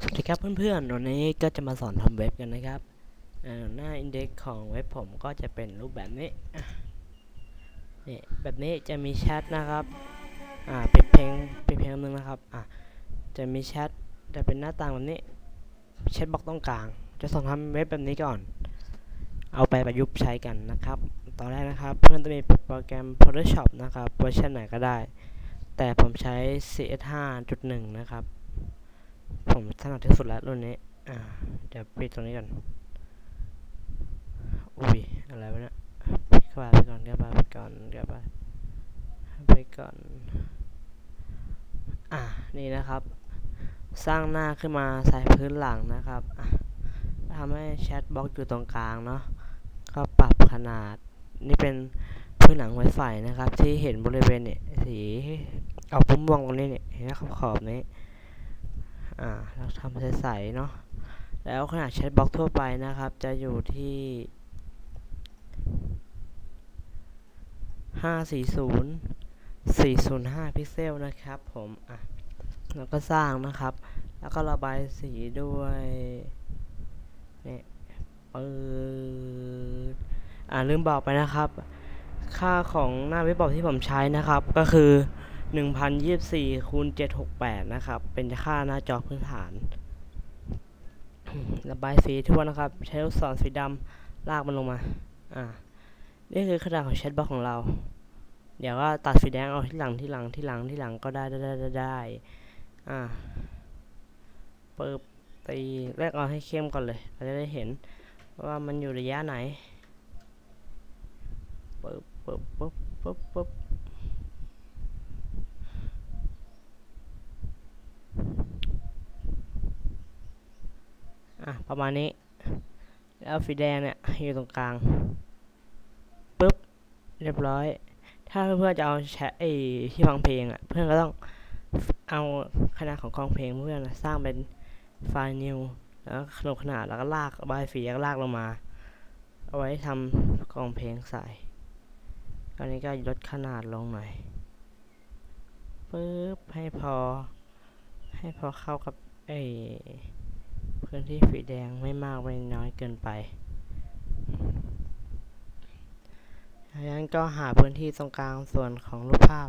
สวัสดีครับเพื่อนๆวันนี้ก็จะมาสอนทำเว็บกันนะครับหน้าอินเด็กซ์ของเว็บผมก็จะเป็นรูปแบบนี้นี่แบบนี้จะมีแชทนะครับอ่าปิดเพลงปิดเพลงนึงนะครับอะจะมีแชทจะเป็นหน้าต่างแบบนี้แชทบล็อกตรงกลาง จะสอนทำเว็บแบบนี้ก่อน เอาไปประยุกต์ใช้กันนะครับตอนแรกนะครับเพื่อนต้องมีโปรแกรม Photoshop นะครับเวอร์ชันไหนก็ได้ แต่ผมใช้ CS 5.1 นะครับ ผมถนัดที่สุดแล้วรุ่นนี้ อ่า เดี๋ยวปิดตรงนี้ก่อน อุ้ย อะไรวะเนี่ยปิดเข้าไปก่อนเข้าไปก่อนเข้าไปไปก่อน อ่านี่นะครับ สร้างหน้าขึ้นมาใส่พื้นหลังนะครับทำให้แชทบล็อกอยู่ตรงกลางเนาะ ก็ปรับขนาด นี่เป็นพื้นหลังไวไฟนะครับ ที่เห็นบริเวณเนี่ยสี เอาปุ่มม่วงตรงนี้เนี่ยเห็นไหมขอบขอบนี้ อ่าเราทำใสๆเนาะแล้วขนาดแชทบล็อกทั่วไปนะครับ จะอยู่ที่540 405พิกเซลนะครับผมอะแล้วก็สร้างนะครับ แล้วก็ระบายสีด้วยเนี่ปืดอ่าลืมบอกไปนะครับ ค่าของหน้าเว็บบอกที่ผมใช้นะครับ ก็คือ 1024คูณ768 นะครับ เป็นค่าหน้าจอพื้นฐาน ระบายสีทั่วนะครับ ใช้ลูกศรสีดำลากมันลงมา อ่า นี่คือขนาดของแชทบล็อกของเรา เดี๋ยวก็ตัดสีแดงเอาที่หลังที่หลังที่หลังที่หลังก็ได้ได้ได้ได้ไดอ่าเปิดตีแรกเอาให้เข้มก่อนเลยเราจะได้เห็นว่ามันอยู่ระยะไหนเปิดปึ๊บปึ๊บปึ๊บปึ๊บ อะประมาณนี้ แล้วสีแดงเนี่ยอยู่ตรงกลางปึ๊บเรียบร้อย ถ้าเพื่อนๆจะเอาแชไอ้ที่ฟังเพลงอะเพื่อนก็ต้องเอาขนาดของกองเพลงเพื่อนสร้างเป็นไฟล์ new แล้วขนมขนาดแล้วก็ลากบายสีแล้วก็ลากลงมา เอาไว้ทำกองเพลงใส่ตอนนี้ก็ลดขนาดลงหน่อยปึ๊บให้พอ ให้พอเข้ากับไอ พื้นที่สีแดงไม่มากไม่น้อยเกินไปดังนั้นก็หาพื้นที่ตรงกลางส่วนของรูปภาพ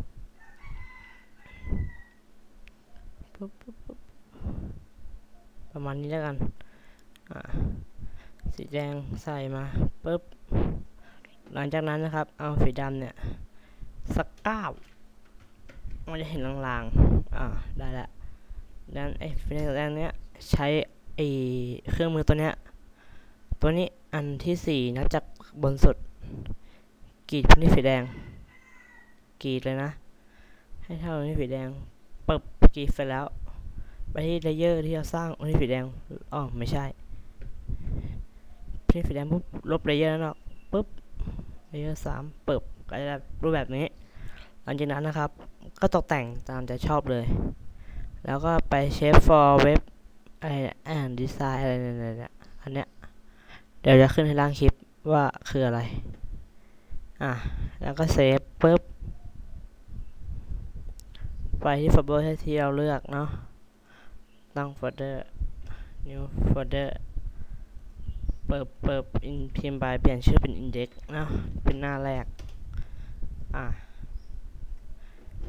ประมาณนี้แล้วกัน สีแดงใส่มาปึ๊บ หลังจากนั้นนะครับ เอาสีดำเนี่ย สักเก้ามันจะเห็นลางๆ อ่า ได้ล้วดังนั้นไอ้สีแดงเนี้ยใช้ ไอ้เครื่องมือตัวเนี้ยตัวนี้อันที่สี่นับจากบนสุดกรีดพื้นที่สีแดงกรีดเลยนะ ให้เท่าพื้นี้สีแดงปึบกรีดเสร็จแล้ว ไปที่เลเยอร์ที่เราสร้างพื้นที่สีแดงอ๋อไม่ใช่พื้นที่สีแดงปุ๊บลบเลเยอร์นั้นออกปุ๊บเลเยอร์สามเปึบก็จะได้รูปแบบนี้ หลังจากนั้นนะครับ ก็ตกแต่งตามใจชอบเลย แล้วก็ไปเชฟ for web อะไรอ่านดีไซน์อะไรเนี่ยอันเนี้ยเดี๋ยวจะขึ้นให้ล่างคลิปว่าคืออะไร อะ แล้วก็เซฟปุ๊บ ไปที่โฟลเดอร์ที่เราเลือกเนาะ ตั้งโฟลเดอร์ new folder เปิดเปิดอินพิมพ์ไปเปลี่ยนชื่อเป็น index เนาะ เป็นหน้าแรก อะ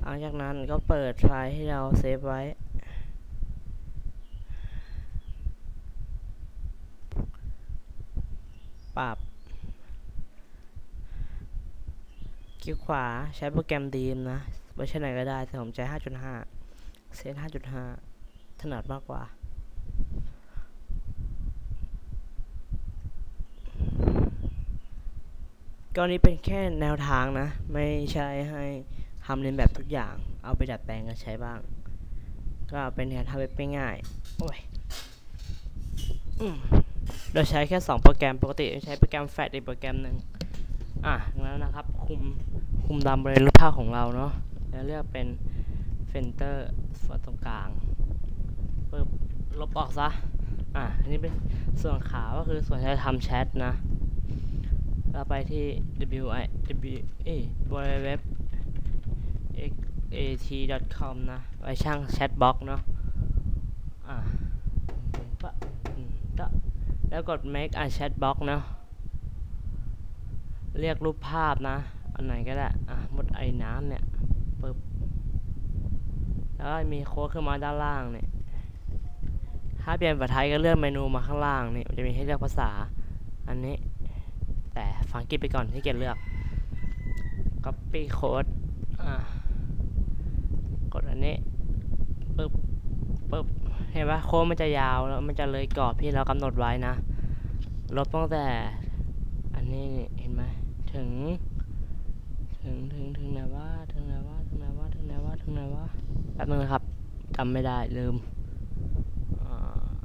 หลังจากนั้นก็เปิดไฟล์ที่เราเซฟไว้ ปรับ คลิกขวาใช้โปรแกรมดีมนะเวอร์ชันไหนก็ได้ แต่ผมใช้ 5.5 เซต5.5 ถนัดมากกว่าก็นี้เป็นแค่แนวทางนะ ไม่ใช่ให้ทำเรียนแบบทุกอย่าง เอาไปดัดแปลงกันใช้บ้าง ก็เป็นการทำเว็บง่าย โอ้ย อืม เราใช้แค่ 2 โปรแกรม ปกติใช้โปรแกรมแฟลชอีกโปรแกรมหนึ่งอะแล้วนะครับ คุม คุมดำบริเวณรูปภาพของเราเนาะ แล้วเลือกเป็นเฟนเตอร์ส่วนตรงกลางปึ๊บลบออกซะ อะ อันนี้เป็นส่วนขาวก็คือส่วนที่ทำแชทนะ เราไปที่ w i w a www at com นะไว้ช่างแชทบล็อกเนาะ อะแล้ว แล้วกด make a chat box เนาะเรียกรูปภาพนะ อันไหนก็ได้ อะหมดไอ้น้ำเนี่ยปึ๊บแล้วก็มีโค้ดขึ้นมาด้านล่างเนี่ย ถ้าเปลี่ยนภาษาไทยก็เลื่อนเมนูมาข้างล่างนี่มันจะมีให้เลือกภาษา อันนี้ แต่ฟังกิจไปก่อนที่เกียเลือก copy code อะกดอันนี้ปึ๊บปึ๊บ เห็นปะโค้ดมันจะยาวแล้วมันจะเลยกรอบที่เรากำหนดไว้นะ ลบตั้งแต่ อันนี้เห็นไหมถึง ถึงถึงถึงไหนว่าถึงไหนว่าถึงไหนว่าถึงไหนว่าถึงไหนว่าแป๊บนึงนะครับจำไม่ได้ลืม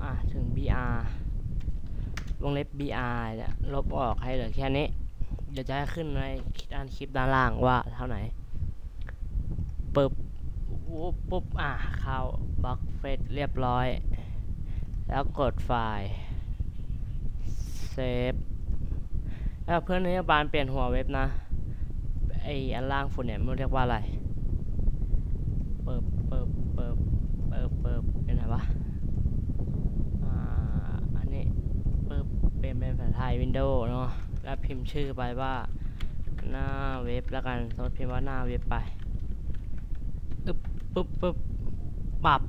อ่าถึง br วงเล็บ br เนี่ยลบออกให้เหลือแค่นี้เดี๋ยวจะให้ขึ้นในด้านคลิปด้านล่างว่าเท่าไหร่ปึ๊บ วุบปุ๊บอะเข้าบล็อกเฟซเรียบร้อย แล้วกดไฟล์เซฟแล้วเพื่อนนยบาลเปลี่ยนหัวเว็บนะไออันล่างฝุ่นเนี่ยมันเรียกว่าอะไรเปิบเปิบเปิบเปิบเปิบเป็นไงวะอ่าอันนี้เปิบเป็นเป็นภาษาไทยวินโดว์เนาะแล้วพิมพ์ชื่อไปว่าหน้าเว็บแล้วกันสมมติพิมพ์ว่าหน้าเว็บไป ปุ๊บปุ๊บปรับ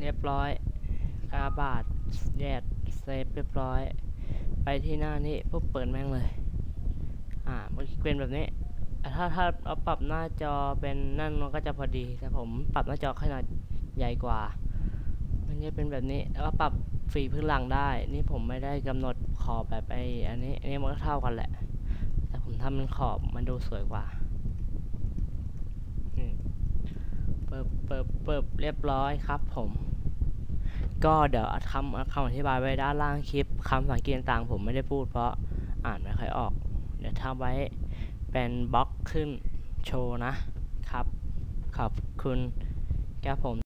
เรียบร้อยกาบาทแยดเซฟเรียบร้อย ไปที่หน้านี้ปุ๊บเปิดแม่งเลย อ่ามันเป็นแบบนี้แต่ถ้าถ้าเราปรับหน้าจอเป็นนั่นมันก็จะพอดีแต่ผมปรับหน้าจอขนาดใหญ่กว่า มันจะเป็นแบบนี้แล้วก็ปรับฝีพื้นหลังได้ นี่ผมไม่ได้กำหนดขอบแบบไอ้อันนี้อันนี้มันก็เท่ากันแหละ แต่ผมทำเป็นขอบมันดูสวยกว่านี่ เปิบเปิบเปิบเรียบร้อยครับผม ก็เดี๋ยวทำคำอธิบายไว้ด้านล่างคลิปคำสังเกตต่างผมไม่ได้พูดเพราะอ่านไม่ค่อยออก เดี๋ยวทำไว้เป็นบล็อกขึ้นโชว์นะครับ ขอบคุณครับผม